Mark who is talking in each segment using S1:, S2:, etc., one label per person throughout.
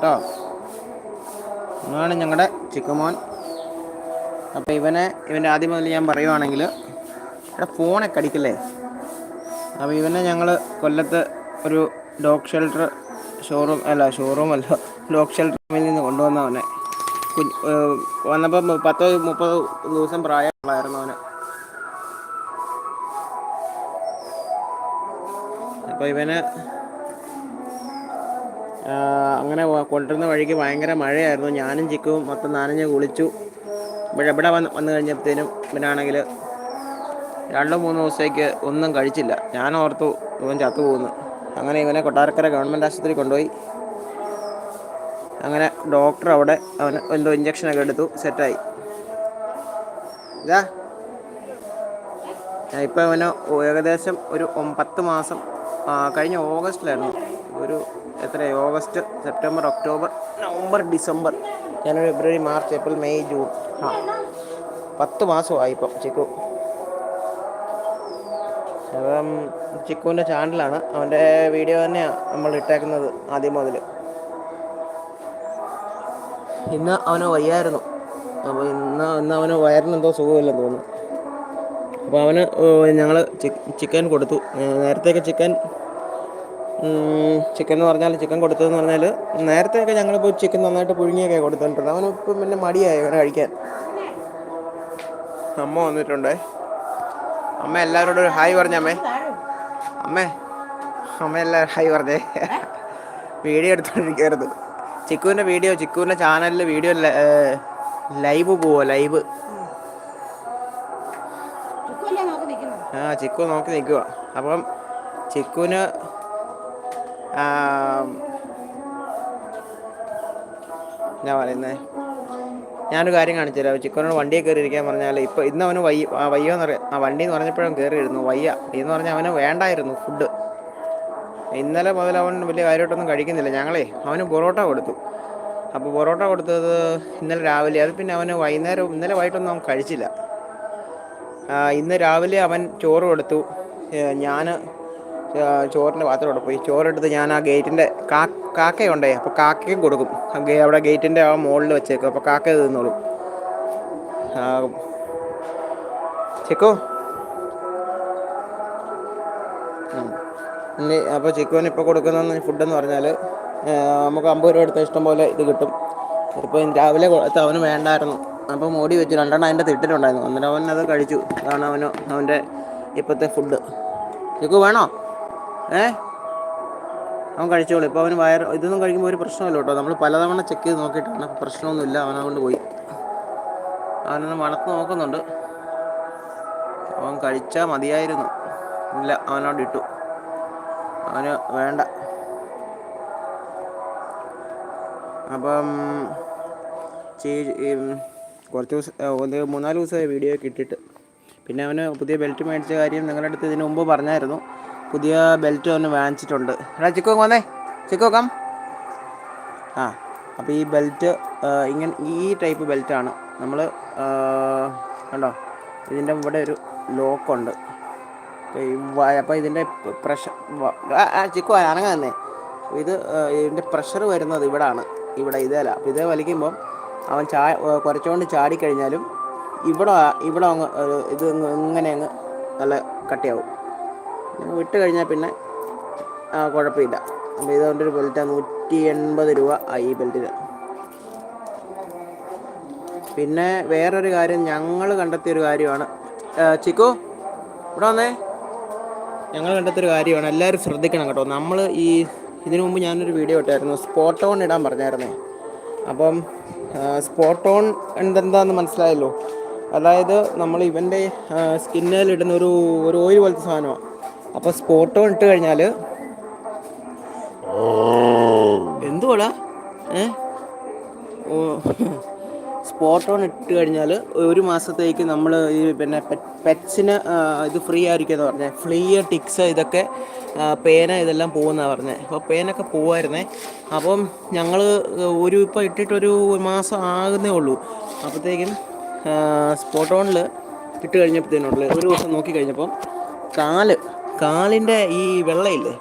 S1: കേട്ടോ ഇന്നാണ് ഞങ്ങളുടെ ചിക്കുമോൻ. അപ്പോൾ ഇവനെ ഇവന്റെ ആദ്യം മുതൽ ഞാൻ പറയുവാണെങ്കിൽ ഇവിടെ ഫോണൊക്കെ അടിക്കില്ലേ? അപ്പോൾ ഇവനെ ഞങ്ങൾ കൊല്ലത്ത് ഒരു ഡോഗ് ഷെൽട്ടർ ഷോറൂം അല്ല ഷോറൂം അല്ല ഡോഗ് ഷെൽട്ടറിൽ നിന്ന് കൊണ്ടുവന്നവനെ കുഞ്ഞ് വന്നപ്പോൾ പത്ത് മുപ്പത് ദിവസം പ്രായമുള്ളായിരുന്നു അവന്. അപ്പോൾ ഇവന് അങ്ങനെ കൊണ്ടിരുന്ന വഴിക്ക് ഭയങ്കര മഴയായിരുന്നു. ഞാനും ചിക്കും മൊത്തം നനഞ്ഞ് കുളിച്ചു. ഇവിടെ ഇവിടെ വന്ന് വന്നു കഴിഞ്ഞപ്പോഴത്തേനും ഇവനാണെങ്കിൽ രണ്ടോ മൂന്ന് ദിവസത്തേക്ക് ഒന്നും കഴിച്ചില്ല. ഞാൻ ഓർത്തു ഇവൻ ചത്തു പോകുന്നു. അങ്ങനെ ഇവനെ കൊട്ടാരക്കര ഗവൺമെന്റ് ആശുപത്രി കൊണ്ടുപോയി. അങ്ങനെ ഡോക്ടർ അവിടെ അവന് എന്തോ ഇഞ്ചക്ഷനൊക്കെ എടുത്തു സെറ്റായി ഇതാ. ഇപ്പം അവന് ഏകദേശം ഒരു പത്ത് മാസം കഴിഞ്ഞ ഓഗസ്റ്റിലായിരുന്നു. ഒരു എത്ര August September October November December January February March April May June. ആ പത്ത് മാസമായി ഇപ്പം ചിക്കു. അപ്പം ചിക്കുവിന്റെ ചാനലാണ്. അവന്റെ വീഡിയോ തന്നെയാണ് നമ്മൾ ഇട്ടേക്കുന്നത് ആദ്യം മുതൽ. ഇന്ന് അവന് വയ്യായിരുന്നു. അപ്പോൾ ഇന്ന് ഇന്ന് അവന് വയറിന് എന്തോ സുഖമില്ലെന്ന് തോന്നുന്നു. അപ്പോൾ അവന് ഞങ്ങൾ ചിക്കൻ കൊടുത്തു. നേരത്തെയൊക്കെ ചിക്കൻ ചിക്കൻ എന്ന് പറഞ്ഞാൽ ചിക്കൻ കൊടുത്തതെന്ന് പറഞ്ഞാൽ നേരത്തെയൊക്കെ ഞങ്ങളിപ്പോൾ ചിക്കൻ നന്നായിട്ട് പുഴുങ്ങിയൊക്കെ കൊടുത്തിട്ടുണ്ട് അവന് ഇപ്പം പിന്നെ മടിയായി അവനെ കഴിക്കാൻ. അമ്മ വന്നിട്ടുണ്ടേ. അമ്മ എല്ലാവരോടും ഒരു ഹായ് പറഞ്ഞമ്മേ അമ്മേ. അമ്മ എല്ലാവരും ഹായ് പറഞ്ഞേ. വീഡിയോ എടുത്തോണ്ടിരിക്കരുത്. ചിക്കുവിന്റെ വീഡിയോ ചിക്കുവിന്റെ ചാനലിൽ വീഡിയോ ലൈവ് പോവോ ലൈവ്? ആ ചിക്കു നോക്കി നിൽക്കുക അപ്പം ചിക്കുവിന് ആം, പറയുന്നത് പറയുന്നേ. ഞാനൊരു കാര്യം കാണിച്ചു തരാം. ചിക്കനോട് വണ്ടിയെ കയറി ഇരിക്കാൻ പറഞ്ഞാൽ ഇപ്പോൾ ഇന്ന് അവന് വയ്യ ആ വയ്യോന്ന് പറയാം ആ വണ്ടി എന്ന് പറഞ്ഞപ്പോഴും കയറിയിരുന്നു. വയ്യ. എന്ന് പറഞ്ഞാൽ അവന് വേണ്ടായിരുന്നു ഫുഡ് ഇന്നലെ മുതൽ അവൻ വലിയ കാര്യമായിട്ടൊന്നും കഴിക്കുന്നില്ല. ഞങ്ങളേ അവന് പൊറോട്ട കൊടുത്തു. അപ്പോൾ പൊറോട്ട കൊടുത്തത് ഇന്നലെ രാവിലെ. അത് പിന്നെ അവന് വൈകുന്നേരം ഇന്നലെ വൈകിട്ടൊന്നും അവൻ കഴിച്ചില്ല. ഇന്ന് രാവിലെ അവൻ ചോറ് കൊടുത്തു. ഞാൻ ചോറിന്റെ പാത്രം അവിടെ പോയി. ചോറെടുത്ത് ഞാൻ ആ ഗേറ്റിന്റെ കാ കാക്കയുണ്ടേ അപ്പോൾ കാക്കയ്ക്കും കൊടുക്കും. അവിടെ ഗേറ്റിന്റെ ആ മുകളിൽ വെച്ചേക്കും. അപ്പോൾ കാക്ക തിന്നോളും. ചിക്കു. അപ്പോൾ ചിക്കുവിന് ഇപ്പോൾ കൊടുക്കുന്ന ഫുഡെന്ന് പറഞ്ഞാൽ നമുക്ക് അമ്പത് രൂപ എടുത്ത ഇഷ്ടം പോലെ ഇത് കിട്ടും. ഇപ്പോൾ രാവിലെ അവന് വേണ്ടായിരുന്നു. അപ്പോൾ മോടി വെച്ചു. രണ്ടെണ്ണം അതിന്റെ തിട്ടിലുണ്ടായിരുന്നു. അന്നേരം അവൻ അത് കഴിച്ചു. അതാണ് അവന് അവന്റെ ഇപ്പോഴത്തെ ഫുഡ് ചിക്കു വേണോ? ഏ? അവൻ കഴിച്ചോളൂ. ഇപ്പോൾ അവന് വയർ ഇതൊന്നും കഴിക്കുമ്പോൾ ഒരു പ്രശ്നമല്ല കേട്ടോ. നമ്മൾ പലതവണ ചെക്ക് ചെയ്ത് നോക്കിയിട്ടാണ്. പ്രശ്നമൊന്നുമില്ല. കൊണ്ട് പോയി. അവനൊന്ന് മണത്ത് നോക്കുന്നുണ്ട്. അവൻ കഴിച്ചാൽ മതിയായിരുന്നു. ഇല്ല അവനോട് ഇട്ടു. അവന് വേണ്ട. അപ്പം കുറച്ച് ദിവസം മൂന്നാൽ ദിവസമായി വീഡിയോ ഒക്കെ ഇട്ടിട്ട്. പിന്നെ അവന് പുതിയ ബെൽറ്റ് മേടിച്ച കാര്യം നിങ്ങളുടെ അടുത്ത് ഇതിന് മുമ്പ് പറഞ്ഞായിരുന്നു. പുതിയ ബെൽറ്റ് ഒന്ന് വാങ്ങിച്ചിട്ടുണ്ട്. എടാ ചിക്കോ വന്നേ. ചിക്കോ കം ആ അപ്പോൾ ഈ ബെൽറ്റ് ഇങ്ങനെ ഈ ടൈപ്പ് ബെൽറ്റാണ് നമ്മൾ കണ്ടോ? ഇതിന്റെ ഇവിടെ ഒരു ലോക്കുണ്ട് അപ്പോൾ ഇതിന്റെ പ്രഷർ ചിക്കോ അനങ്ങ തന്നെ. ഇത് ഇതിന്റെ പ്രഷർ വരുന്നത് ഇവിടാണ്. ഇവിടെ ഇതേല. അപ്പോൾ ഇതേ വലിക്കുമ്പം അവൻ ചാ കുറച്ചുകൊണ്ട് ചാടിക്കഴിഞ്ഞാലും ഇവിടെ ഇവിടെ അങ്ങ് ഇത് ഇങ്ങനെ അങ്ങ് നല്ല കട്ടിയാവും. വിട്ട് കഴിഞ്ഞാൽ പിന്നെ കുഴപ്പമില്ല. അപ്പോൾ ഇതുകൊണ്ട് ഒരു ബെൽറ്റ് നൂറ്റി എൺപത് രൂപ ആയി ഈ ബെൽറ്റിന്. പിന്നെ വേറൊരു കാര്യം ഞങ്ങൾ കണ്ടെത്തിയൊരു കാര്യമാണ്. ചിക്കു ഇവിടെ വന്നേ. ഞങ്ങൾ കണ്ടെത്തിയൊരു കാര്യമാണ്. എല്ലാവരും ശ്രദ്ധിക്കണം കേട്ടോ. നമ്മൾ ഈ ഇതിനു മുമ്പ് ഞാനൊരു വീഡിയോ ഇട്ടായിരുന്നു. സ്പോട്ട് ഓൺ ഇടാൻ പറഞ്ഞായിരുന്നേ. അപ്പം സ്പോട്ട് ഓൺ എന്തെന്താന്ന് മനസ്സിലായല്ലോ? അതായത് നമ്മൾ ഇവന്റെ സ്കിന്നിൽ ഇടുന്ന ഒരു ഒരു ഓയിൽ പോലത്തെ സാധനമാണ്. അപ്പോൾ സ്പോട്ട് ഇട്ട് കഴിഞ്ഞാൽ എന്തുവാടാ ഏ? ഓ സ്പോട്ട് ഓൺ ഇട്ട് കഴിഞ്ഞാൽ ഒരു മാസത്തേക്ക് നമ്മൾ ഈ പിന്നെ പെറ്റ്സിന് ഇത് ഫ്രീ ആയിരിക്കും എന്ന് പറഞ്ഞത് ഫ്ലീയ ടിക്സ് ഇതൊക്കെ പേന ഇതെല്ലാം പോകുന്നതാണ് പറഞ്ഞത് അപ്പോൾ പേനൊക്കെ പോകുമായിരുന്നേ അപ്പം ഞങ്ങൾ ഒരു ഇപ്പോൾ ഇട്ടിട്ടൊരു മാസം ആകുന്നേ ഉള്ളൂ. അപ്പോഴത്തേക്കും സ്പോട്ട് ഓണിൽ ഇട്ട് കഴിഞ്ഞപ്പോഴത്തേനുള്ളൂ ഒരു ദിവസം നോക്കി കഴിഞ്ഞപ്പം കാൽ കാലിന്റെ ഈ വെള്ളയില്ലേ?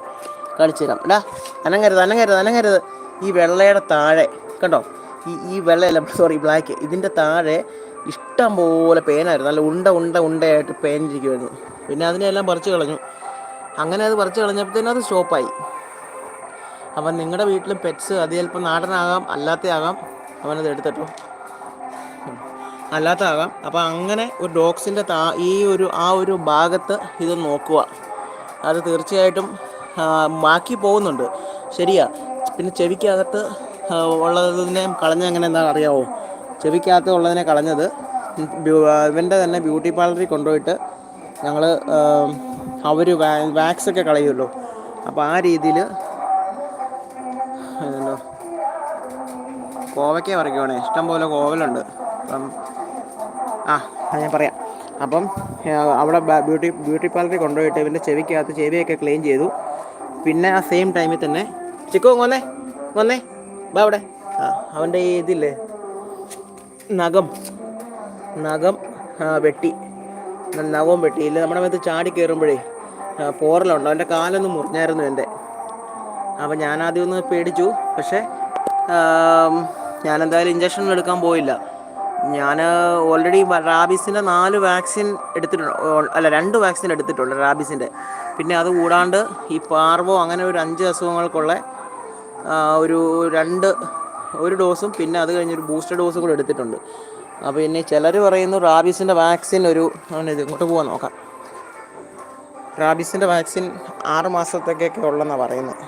S1: കാണിച്ചു തരാം. എടാ അനങ്ങരുത് അനങ്ങരുത് അനങ്ങരുത്. ഈ വെള്ളയുടെ താഴെ കണ്ടോ? ഈ ഈ വെള്ളയല്ല സോറി ബ്ലാക്ക് ഇതിന്റെ താഴെ ഇഷ്ടം പോലെ പേനായിരുന്നു. നല്ല ഉണ്ട ഉണ്ട ഉണ്ടയായിട്ട് പേനിരിക്കുമായിരുന്നു പിന്നെ അതിനെല്ലാം പറിച്ചു കളഞ്ഞു. അങ്ങനെ അത് പറിച്ചു കളഞ്ഞപ്പോഴത്തേനും അത് സ്റ്റോപ്പായി. അപ്പം നിങ്ങളുടെ വീട്ടിലും പെറ്റ്സ് അത് ചിലപ്പോൾ നാടനാകാം അല്ലാത്തയാകാം. അവനത് എടുത്തിട്ടോ. അല്ലാത്തതാകാം അപ്പം അങ്ങനെ ഒരു ഡോഗ്സിന്റെ താ ഈ ഒരു ആ ഒരു ഭാഗത്ത് ഇത് നോക്കുക അത് തീർച്ചയായിട്ടും മാക്കി പോകുന്നുണ്ട്. ശരിയാ. പിന്നെ ചെവിക്കകത്ത് ഉള്ളതിനെ കളഞ്ഞ അങ്ങനെ എന്താ അറിയാവോ? ചെവിക്കകത്ത് ഉള്ളതിനെ കളഞ്ഞത് ഇവന്റെ തന്നെ ബ്യൂട്ടി പാർലറിൽ കൊണ്ടുപോയിട്ട് ഞങ്ങൾ അവർ വാക്സ് ഒക്കെ കളയുമല്ലോ. അപ്പോൾ ആ രീതിയിൽ എന്തോ കോവയ്ക്ക പറിക്കുവാണേ. ഇഷ്ടം പോലെ കോവലുണ്ട്. അപ്പം ആ ഞാൻ പറയാം. അപ്പം അവിടെ ബ്യൂട്ടി ബ്യൂട്ടി പാർലറിൽ കൊണ്ടുപോയിട്ട് ഇവന്റെ ചെവിക്കകത്ത് ചെവിയൊക്കെ ക്ലീൻ ചെയ്തു. പിന്നെ ആ സെയിം ടൈമിൽ തന്നെ ചിക്കു വന്നേ വന്നേ ബാ അവിടെ. ആ അവന്റെ ഈ ഇതില്ലേ നഖം നഖം വെട്ടി നഖവും വെട്ടി. ഇല്ല നമ്മുടെ മേത്ത് ചാടി കയറുമ്പോഴേ പോറലുണ്ട്. അവന്റെ കാലൊന്ന് മുറിഞ്ഞായിരുന്നു എന്റെ. അപ്പം ഞാൻ ആദ്യം ഒന്ന് പേടിച്ചു. പക്ഷേ ഞാനെന്തായാലും ഇഞ്ചക്ഷൻ എടുക്കാൻ പോയില്ല. ഞാൻ ഓൾറെഡി റാബീസിന്റെ നാല് വാക്സിൻ എടുത്തിട്ടുണ്ട്. അല്ല രണ്ട് വാക്സിൻ എടുത്തിട്ടുണ്ട് റാബീസിന്റെ പിന്നെ അത് കൂടാണ്ട് ഈ പാർവോ അങ്ങനെ ഒരു അഞ്ച് അസുഖങ്ങൾക്കുള്ള ഒരു രണ്ട് ഒരു ഡോസും പിന്നെ അത് കഴിഞ്ഞൊരു ബൂസ്റ്റർ ഡോസും കൂടെ എടുത്തിട്ടുണ്ട്. അപ്പോൾ ഇനി ചിലർ പറയുന്നു റാബീസിന്റെ വാക്സിൻ ഒരു ഇത് ഇങ്ങോട്ട് പോകാൻ നോക്കാം. റാബീസിന്റെ വാക്സിൻ ആറ് മാസത്തേക്കൊക്കെ ഉള്ളെന്നാണ് പറയുന്നത്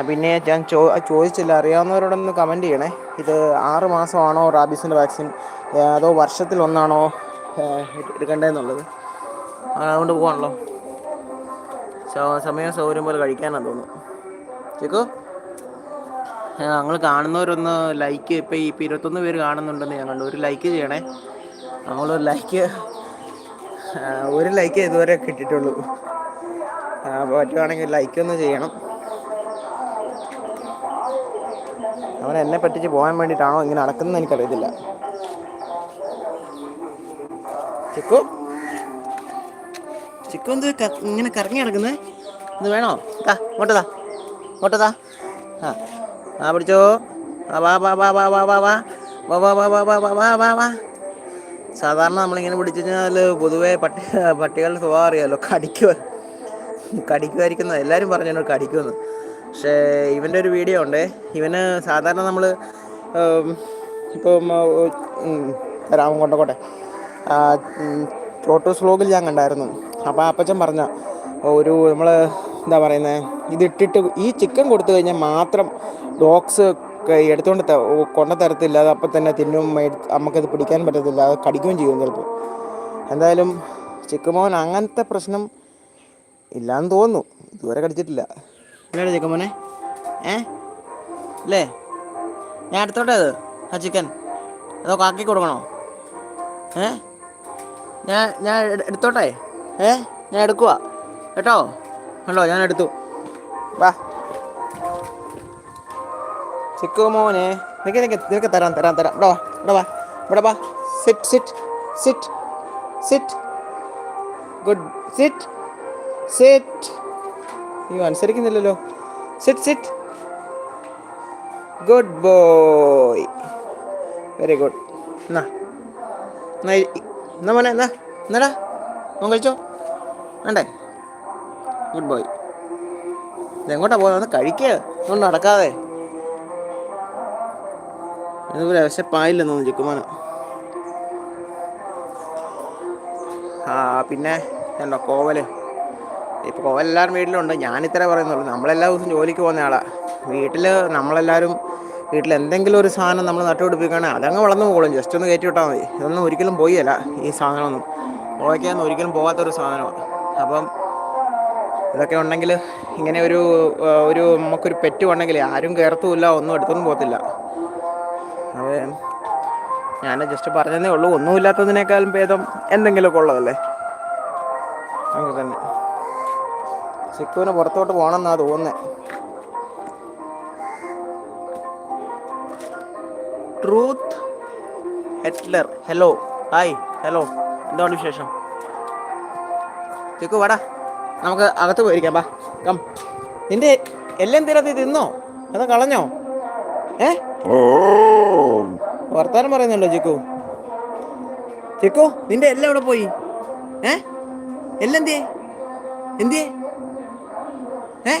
S1: പിന്നെ ഞാൻ ചോ ചോദിച്ചില്ല. അറിയാവുന്നവരോടൊന്ന് കമന്റ് ചെയ്യണേ. ഇത് ആറ് മാസമാണോ റാബീസിന്റെ വാക്സിൻ? അതോ വർഷത്തിൽ ഒന്നാണോ എടുക്കേണ്ടതെന്നുള്ളത്? അതുകൊണ്ട് പോവാണല്ലോ. സ- സമയം സൗകര്യം പോലെ കഴിക്കാനാണ് തോന്നുന്നു. ചേക്കോ? ഞങ്ങൾ കാണുന്നവരൊന്ന് ലൈക്ക് ഇപ്പം ഈ ഇപ്പം ഇരുപത്തൊന്ന് പേര് കാണുന്നുണ്ടെന്ന് ഞാൻ കണ്ടു. ഒരു ലൈക്ക് ചെയ്യണേ. നമ്മളൊരു ലൈക്ക് ഒരു ലൈക്ക് ഇതുവരെ കിട്ടിയിട്ടുള്ളൂ. പറ്റുവാണെങ്കിൽ ലൈക്ക് ഒന്ന് ചെയ്യണം. അവൻ എന്നെ പറ്റിച്ച് പോകാൻ വേണ്ടിയിട്ടാണോ ഇങ്ങനെ നടക്കുന്നത് എനിക്കറിയത്തില്ല ചിക്കു ചിക്കു എന്ത് ഇങ്ങനെ കറങ്ങി നടക്കുന്നത് ഇത് വേണോ താ ഇങ്ങോട്ടതാ ഇങ്ങോട്ടതാ ആ ആ പിടിച്ചോ വാ വാ വാ വാ വാ വാ വാ വാ വാ വാ വാ വാ വാ വാ വാ സാധാരണ നമ്മളിങ്ങനെ പിടിച്ചു കഴിഞ്ഞാൽ പൊതുവേ പട്ടി പട്ടികളുടെ സ്വഭാവം അറിയാമല്ലോ കടിക്കുക കടിക്കുമായിരിക്കുന്നത് എല്ലാവരും പറഞ്ഞു കടിക്കുമെന്ന് പക്ഷേ ഇവന്റെ ഒരു വീഡിയോ ഉണ്ട്. ഇവന് സാധാരണ നമ്മൾ ഇപ്പം രാമം കൊണ്ടോട്ടെ ചോട്ടൂസ് വ്ലോഗിൽ ഞാൻ കണ്ടായിരുന്നു. അപ്പോൾ അപ്പച്ചൻ പറഞ്ഞ ഒരു നമ്മൾ എന്താ പറയുന്നത് ഇതിട്ടിട്ട് ഈ ചിക്കൻ കൊടുത്തു കഴിഞ്ഞാൽ മാത്രം ഡോഗ്സ് എടുത്തുകൊണ്ട് കൊണ്ട തരത്തില്ല. അത് അപ്പം തന്നെ തിന്നും നമുക്കത് പിടിക്കാൻ പറ്റത്തില്ല. അത് കടിക്കുകയും ചെയ്യും ചിലപ്പോൾ എന്തായാലും ചിക്കുമോൻ അങ്ങനത്തെ പ്രശ്നം ഇല്ലാന്ന് തോന്നുന്നു. ഇതുവരെ കടിച്ചിട്ടില്ല. ഇല്ലേ ചിക്കൻ ഏ? അല്ലേ ഞാൻ എടുത്തോട്ടെ അത് ആ ചിക്കൻ അതോ കാക്കി കൊടുക്കണോ? ഏ? ഞാൻ ഞാൻ എട്- എടുത്തോട്ടെ? ഏ? ഞാൻ എടുക്കുക കേട്ടോ? കണ്ടോ? ഞാൻ എടുത്തു. വാ. ചിക്കു മോനെ. നിനക്ക് നിനക്ക് നിനക്ക് തരാം തരാം തരാം. ഇവിടെ വാ ഇവിടെ വാ ഇവിടെ വാ. Sit sit sit sit good sit sit അയ്യോ അനുസരിക്കുന്നില്ലല്ലോ. Sit sit good boy very good എന്നാ മോനെ എന്നാ എന്നാടാ മോൻ കഴിച്ചോ? വേണ്ടേ? ഗുഡ് ബോയ് ഇതെങ്ങോട്ടാ പോകുന്നത് കഴിക്കുക ഒന്നും നടക്കാതെ. ഇതുപോലെ വിശപ്പായില്ലെന്ന് ചിക്കുമാന് ആ പിന്നെ എന്താ കോവൽ? ഇപ്പോൾ എല്ലാവരും വീട്ടിലുണ്ട്. ഞാനിത്രേ പറയുന്നുള്ളൂ. നമ്മളെല്ലാ ദിവസവും ജോലിക്ക് പോകുന്ന ആളാണ് വീട്ടിൽ നമ്മളെല്ലാവരും വീട്ടിൽ എന്തെങ്കിലും ഒരു സാധനം നമ്മൾ നട്ടുപിടിപ്പിക്കുകയാണെങ്കിൽ അതങ്ങ് വളർന്നു പോകും. ജസ്റ്റ് ഒന്ന് കയറ്റി വിട്ടാൽ മതി. ഇതൊന്നും ഒരിക്കലും പോയല്ല ഈ സാധനമൊന്നും. ഓക്കെയൊന്നും ഒരിക്കലും പോകാത്തൊരു സാധനമാണ്. അപ്പം ഇതൊക്കെ ഉണ്ടെങ്കിൽ ഇങ്ങനെ ഒരു ഒരു നമുക്കൊരു പെറ്റ് ഉണ്ടെങ്കിൽ ആരും കയറത്തുമില്ല ഒന്നും എടുത്തൊന്നും പോകത്തില്ല. അത്. ഞാൻ ജസ്റ്റ് പറഞ്ഞതേ ഉള്ളൂ. ഒന്നുമില്ലാത്തതിനേക്കാളും ഭേദം എന്തെങ്കിലുമൊക്കെ ഉള്ളതല്ലേ? അങ്ങനെ തന്നെ. സിക്കുവിന് പുറത്തോട്ട് പോകണമെന്നാണ് തോന്നുന്നത് ട്രൂത്ത് ഹെറ്റ്ലർ. ഹലോ. ഹായ്. ഹലോ. എന്താണ് വിശേഷം? ചിക്കു വാടാ. നമുക്ക് അകത്ത് പോയിരിക്കാം ബാ കം. നിന്റെ എല്ലാം തീരത്ത് തിന്നോ? അത് കളഞ്ഞോ? ഏ? വർത്താനം പറയുന്നുണ്ടോ ചിക്കു? ചിക്കു നിന്റെ എല്ലാം എവിടെ പോയി? ഏ? എല്ലാം എന്തേ എന്തിയേ? ഏ?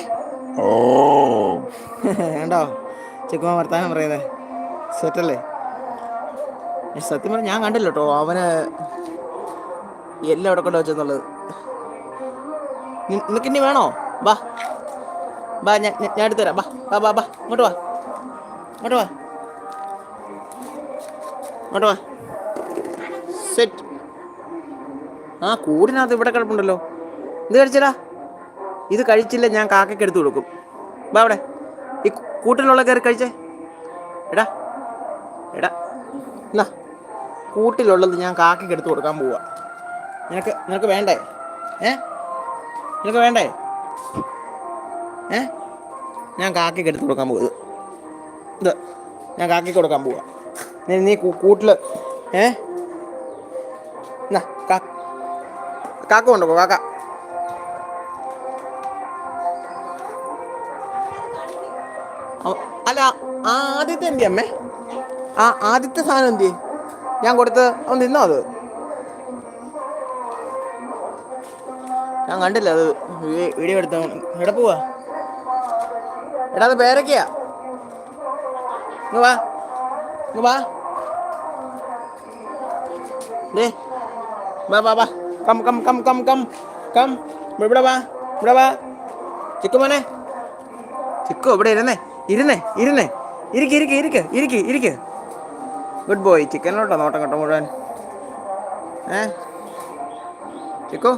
S1: ചെക്കുമാൻ ചിക്കുമാ വർത്താനം പറയുന്നത് സെറ്റല്ലേ സത്യം പറഞ്ഞാൽ ഞാൻ കണ്ടില്ല കേട്ടോ അവന് എല്ലാം എവിടെ കൊണ്ട് വെച്ചെന്നുള്ളത്. നിനക്ക് ഇനി വേണോ? ബാ ബാ ഞാൻ ഞാൻ- ഞാൻ എടുത്തുതരാം. ബാ ബാ ബാ ബാ ഇങ്ങോട്ട് വാ. ഇങ്ങോട്ട് വാ. ഇങ്ങോട്ട് വാ. സെറ്റ്. ആ കൂടിനകത്ത് ഇവിടെ കിടപ്പുണ്ടല്ലോ. ഇത് കഴിച്ചടാ? ഇത് കഴിച്ചില്ല ഞാൻ കാക്കയ്ക്ക് എടുത്തു കൊടുക്കും. വാ അവിടെ. ഈ കൂട്ടിലുള്ള കയറി കഴിച്ചേ. എടാ എടാ. എന്നാ കൂട്ടിലുള്ളത് ഞാൻ കാക്കയ്ക്ക് എടുത്തു കൊടുക്കാൻ പോവാ. നിനക്ക് നിനക്ക് വേണ്ടേ? ഏ? നിനക്ക് വേണ്ടേ? ഏ? ഞാൻ കാക്കയ്ക്ക് എടുത്തു കൊടുക്കാൻ പോകുന്നത് ഇത് ഞാൻ കാക്കയ്ക്ക് കൊടുക്കാൻ പോവാ. നീ നീ കൂട്ടിൽ ഏ? എന്നാ കാക്ക കൊണ്ടുപോ കാക്ക. അല്ല ആദ്യത്തെ എന്തി അമ്മേ? ആ ആദ്യത്തെ സാധനം എന്തി ഞാൻ കൊടുത്ത് അവൻ തിന്നോ അത്? ഞാൻ കണ്ടില്ല അത്. വീഡിയോ എടുത്ത എവിടെ പോവാ? എടാ അത് പേരൊക്കെയാ. ഇങ്ങ് വാ. ഇങ്ങ് വാ. ദേ വാ വാ വാ. Come come come come come. Come. ഇവിടെ വാ ഇവിടെ വാ. ചിക്കു മോനെ. ചിക്കു ഇവിടെ ഇരുന്നേ? ഇരുന്നേ ഇരുന്നേ. ഇരിക്ക് ഇരിക്ക് ഇരിക്ക് ഇരിക്ക് ഇരിക്ക്. ഗുഡ് ബോയ് ചിക്കനിലോട്ടോ നോട്ടം കേട്ടോ മുഴുവൻ. ഏ? ചിക്കോ?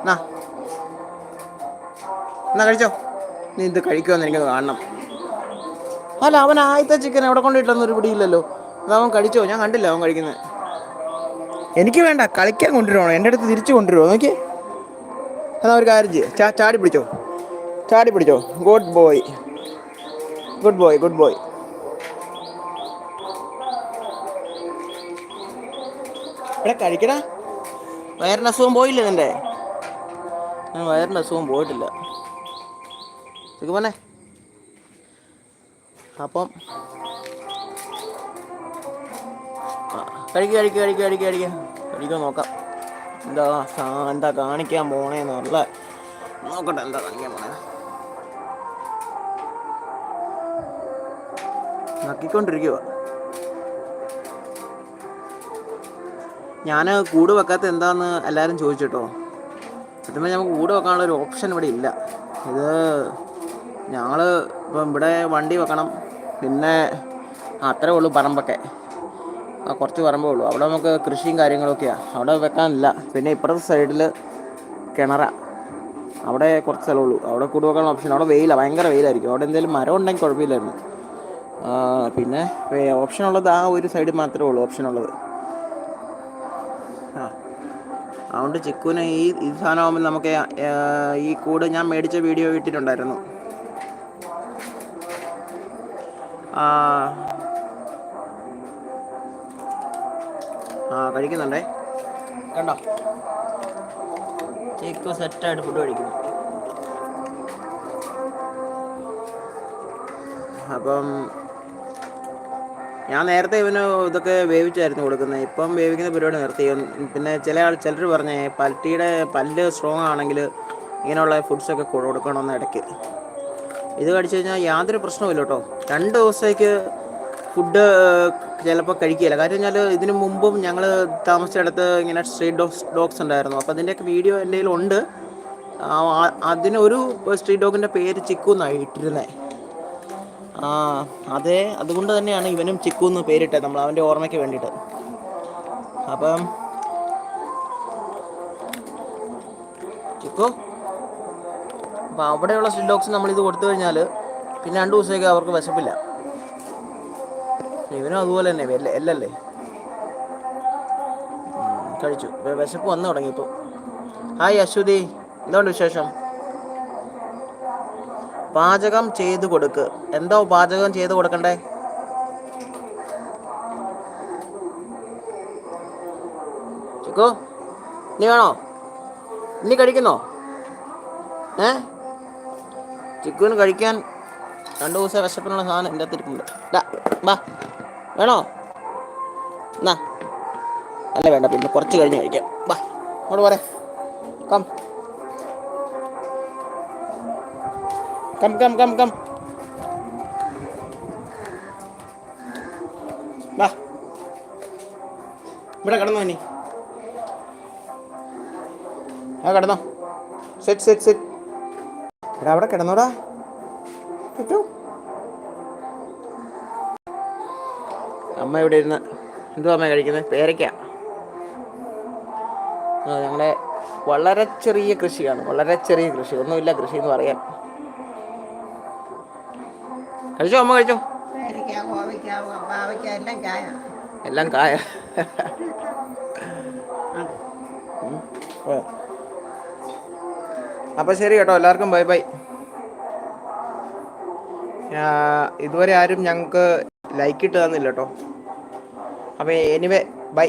S1: എന്നാ എന്നാ കഴിച്ചോ? നീ ഇത് കഴിക്കുമെന്ന് എനിക്കത് കാണണം. അല്ല അവൻ ആദ്യത്തെ ചിക്കൻ എവിടെ കൊണ്ടിട്ടൊന്നും പിടിയില്ലല്ലോ. അത് അവൻ കഴിച്ചോ? ഞാൻ കണ്ടില്ല അവൻ കഴിക്കുന്നത് എനിക്ക് വേണ്ട കളിക്കാൻ കൊണ്ടുവരുവാണോ? എന്റെ അടുത്ത് തിരിച്ചു കൊണ്ടുവരുമോ നോക്കി. എന്നാ ഒരു കാര്യം ചെയ്യ്. ചാടി പിടിച്ചോ. ചാടി പിടിച്ചോ. Good boy good boy good boy ഇവിടെ കഴിക്കടാ വയറിന് അസുഖം പോയില്ലേ നിന്റെ? ഞാൻ വയറിന് അസുഖം പോയിട്ടില്ല. സുഖമനെ അപ്പം കഴിക്കുക കഴിക്കുക കഴിക്കുക കഴിക്കുക കഴിക്കുക കഴിക്കുക നോക്കാം. എന്താ എന്താ കാണിക്കാൻ പോണേന്നുള്ള. നോക്കട്ടെ എന്താ കാണിക്കാൻ പോണേ. നക്കിക്കൊണ്ടിരിക്കുക ഞാൻ കൂട് വെക്കാത്ത എന്താന്ന് എല്ലാവരും ചോദിച്ചിട്ടോ? സത്യം നമുക്ക് കൂട് വെക്കാനുള്ള ഒരു ഓപ്ഷൻ ഇവിടെ ഇല്ല. ഇത് ഞങ്ങൾ ഇപ്പം ഇവിടെ വണ്ടി വെക്കണം. പിന്നെ അത്രേ ഉള്ളൂ പറമ്പൊക്കെ. ആ കുറച്ച് പറമ്പേ ഉള്ളൂ. അവിടെ നമുക്ക് കൃഷിയും കാര്യങ്ങളൊക്കെയാണ് അവിടെ വെക്കാനില്ല. പിന്നെ ഇപ്പുറത്തെ സൈഡിൽ കിണറ. അവിടെ കുറച്ച് സ്ഥലമുള്ളൂ അവിടെ കൂട് വെക്കാനുള്ള ഓപ്ഷൻ അവിടെ വെയിലാണ് ഭയങ്കര വെയിലായിരിക്കും. അവിടെ എന്തെങ്കിലും മരം ഉണ്ടെങ്കിൽ കുഴപ്പമില്ലായിരുന്നു. പിന്നെ ഓപ്ഷൻ ഉള്ളത് ആ ഒരു സൈഡ് മാത്രമേ ഉള്ളൂ ഓപ്ഷൻ ഉള്ളത് ആ അതുകൊണ്ട് ചിക്കുവിന് ഈ ഈ സാധനമാകുമ്പോൾ നമുക്ക് ഈ കൂട് ഞാൻ മേടിച്ച വീഡിയോ ഇട്ടിട്ടുണ്ടായിരുന്നു. ആ ആ കഴിക്കുന്നുണ്ടേ? കണ്ടോ? ചിക്കു സെറ്റായിട്ട് ഫുഡ് കഴിക്കുന്നു. അപ്പം ഞാൻ നേരത്തെ ഇവന് ഇതൊക്കെ വേവിച്ചായിരുന്നു കൊടുക്കുന്നത്. ഇപ്പം വേവിക്കുന്ന പരിപാടി നിർത്തി. പിന്നെ ചില ആൾ ചിലർ പറഞ്ഞേ പട്ടിയുടെ പല്ല് സ്ട്രോങ് ആണെങ്കിൽ ഇങ്ങനെയുള്ള ഫുഡ്സൊക്കെ കൊടുക്കണമെന്ന് ഇടയ്ക്ക്. ഇത് കഴിച്ചു കഴിഞ്ഞാൽ യാതൊരു പ്രശ്നവുമില്ല കേട്ടോ. രണ്ട് ദിവസത്തേക്ക് ഫുഡ് ചിലപ്പോൾ കഴിക്കില്ല കാര്യം വെച്ചാൽ ഇതിനു മുമ്പും ഞങ്ങൾ താമസിച്ചിടത്ത് ഇങ്ങനെ സ്ട്രീറ്റ് ഡോഗ്സ് ഡോഗ്സ് ഉണ്ടായിരുന്നു. അപ്പോൾ അതിന്റെയൊക്കെ വീഡിയോ എന്റെ ആ- അതിനൊരു സ്ട്രീറ്റ് ഡോഗിന്റെ പേര് ചിക്കു എന്നാണ് ഇട്ടിരുന്നത് ആ അതെ അതുകൊണ്ട് തന്നെയാണ് ഇവനും ചിക്കു എന്ന് പേരിട്ടത്. നമ്മൾ അവന്റെ ഓർമ്മയ്ക്ക് വേണ്ടിയിട്ട്. അപ്പം ചിക്കു അപ്പം അവിടെയുള്ള സ്ട്രീറ്റ് ഡോഗ്സ് നമ്മൾ ഇത് കൊടുത്തു കഴിഞ്ഞാൽ പിന്നെ രണ്ട് ദിവസത്തേക്ക് അവർക്ക് വിശപ്പില്ല. ഇവനും അതുപോലെ തന്നെ എല്ല എല്ലല്ലേ? കഴിച്ചു. വിശപ്പ് വന്നു തുടങ്ങിയപ്പോൾ ഹായ് അശ്വതി എന്തുകൊണ്ട് വിശേഷം? പാചകം ചെയ്തു കൊടുക്ക്. എന്തോ പാചകം ചെയ്തു കൊടുക്കണ്ടേ? ചിക്കു നീ വേണോ? നീ കഴിക്കുന്നോ? ഏ? ചിക്കുവിന് കഴിക്കാൻ രണ്ടു ദിവസം വിശപ്പിനുള്ള സാധനം എന്റെ ഡാ വാ. വേണോ? എന്നാ. അല്ല വേണ്ട പിന്നെ കുറച്ച് കഴിഞ്ഞ് കഴിക്കാം. വാ അങ്ങോട്ട് പോരെ. Come. Come come, come, come. വാ. ഇവിടെ കിടന്നോ ഇനി. ആ കിടന്നോ. സെറ്റ് സെറ്റ് സെറ്റ് എടാ അവിടെ കിടന്നോടാ. കിട്ടു അമ്മ ഇവിടെ ഇരുന്ന്? എന്തുവാ അമ്മ കഴിക്കുന്നത് പേരയ്ക്ക. ഞങ്ങളെ വളരെ ചെറിയ കൃഷിയാണ്. വളരെ ചെറിയ കൃഷി. ഒന്നുമില്ല കൃഷി എന്ന് പറയാൻ. കഴിച്ചോ അമ്മ കഴിച്ചോ? എല്ലാം കായ. അപ്പം ശരി കേട്ടോ എല്ലാവർക്കും ബൈ ബൈ. ഇതുവരെ ആരും ഞങ്ങൾക്ക് ലൈക്ക് ഇട്ട് തന്നില്ല കേട്ടോ. അപ്പോൾ എനിവേ ബൈ